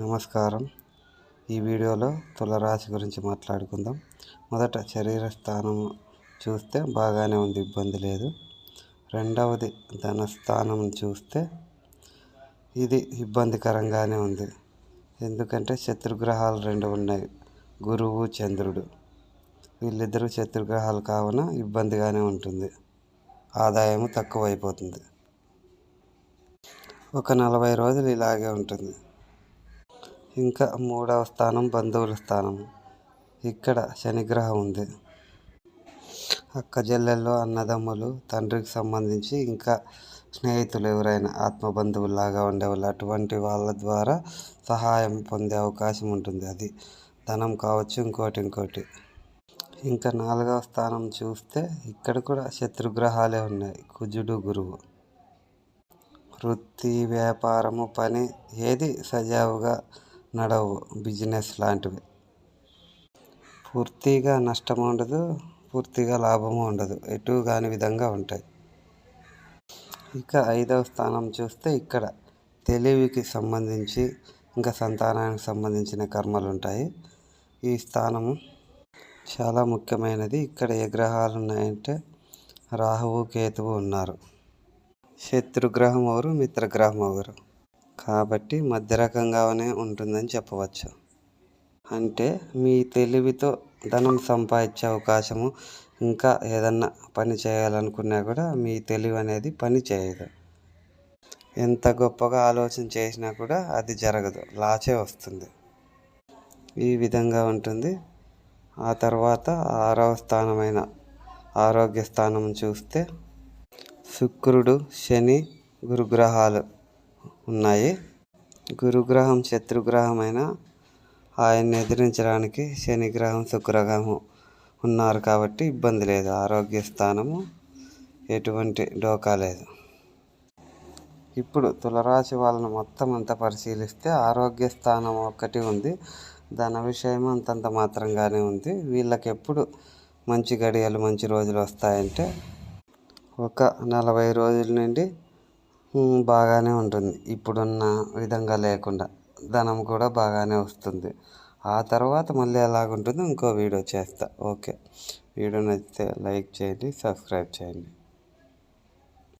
నమస్కారం. ఈ వీడియోలో తులరాశి గురించి మాట్లాడుకుందాం. మొదట శరీర స్థానం చూస్తే బాగానే ఉంది ఇబ్బంది లేదు. రెండవది ధన స్థానం చూస్తే ఇది ఇబ్బందికరంగానే ఉంది. ఎందుకంటే శత్రుగ్రహాలు రెండు ఉన్నాయి గురువు చంద్రుడు. వీళ్ళిద్దరూ శత్రుగ్రహాలు కావున ఇబ్బందిగానే ఉంటుంది. ఆదాయము తక్కువైపోతుంది. ఒక నలభై రోజులు ఇలాగే ఉంటుంది. ఇంకా మూడవ స్థానం బంధువుల స్థానం. ఇక్కడ శనిగ్రహం ఉంది. అక్క చెల్లెళ్ళు అన్నదమ్ములు తండ్రికి సంబంధించి ఇంకా స్నేహితులు ఎవరైనా ఆత్మబంధువులాగా ఉండేవాళ్ళు అటువంటి వాళ్ళ ద్వారా సహాయం పొందే అవకాశం ఉంటుంది. అది ధనం కావచ్చు ఇంకోటి ఇంకోటి. ఇంకా నాలుగవ స్థానం చూస్తే ఇక్కడ కూడా శత్రుగ్రహాలే ఉన్నాయి. కుజుడు గురువు. వృత్తి వ్యాపారము పని ఏది సజావుగా నడవు బిజినెస్ లాంటివి. పూర్తిగా నష్టం ఉండదు పూర్తిగా లాభము ఉండదు. ఎటు కాని విధంగా ఉంటాయి. ఇక ఐదవ స్థానం చూస్తే ఇక్కడ తెలివికి సంబంధించి ఇంకా సంతానానికి సంబంధించిన కర్మలు ఉంటాయి ఈ స్థానము చాలా ముఖ్యమైనది. ఇక్కడ ఏ గ్రహాలు ఉన్నాయంటే రాహువు కేతువు ఉన్నారు. శత్రుగ్రహం ఎవరు? మిత్రగ్రహం ఎవరు? కాబట్టి మధ్య రకంగానే ఉంటుందని చెప్పవచ్చు. అంటే మీ తెలివితో ధనం సంపాదించే అవకాశము ఇంకా ఏదన్నా పని చేయాలనుకున్నా కూడా మీ తెలివి అనేది పని చేయదు. ఎంత గొప్పగా ఆలోచన చేసినా కూడా అది జరగదు లాచే వస్తుంది. ఈ విధంగా ఉంటుంది. ఆ తర్వాత ఆరవ స్థానమైన ఆరోగ్య స్థానం చూస్తే శుక్రుడు శని గురుగ్రహాలు. ఉన్నాయి. గురుగ్రహం శత్రుగ్రహమైన ఆయన్ని ఎదిరించడానికి శనిగ్రహం శుక్రగ్రహం ఉన్నారు కాబట్టి ఇబ్బంది లేదు. ఆరోగ్య స్థానము ఎటువంటి డోకా లేదు. ఇప్పుడు తులరాశి వాళ్ళని మొత్తం అంతా పరిశీలిస్తే ఆరోగ్య స్థానం ఒక్కటి ఉంది. ధన విషయం అంతంత మాత్రంగానే ఉంది. వీళ్ళకి ఎప్పుడు మంచి గడియలు మంచి రోజులు వస్తాయంటే ఒక నలభై రోజుల నుండి బాగానే ఉంటుంది. ఇప్పుడున్న విధంగా లేకుండా ధనం కూడా బాగానే వస్తుంది. ఆ తర్వాత మళ్ళీ ఎలాగుంటుందో ఇంకో వీడియో చేస్తా. ఓకే. వీడియో నచ్చితే లైక్ చేయండి సబ్స్క్రైబ్ చేయండి.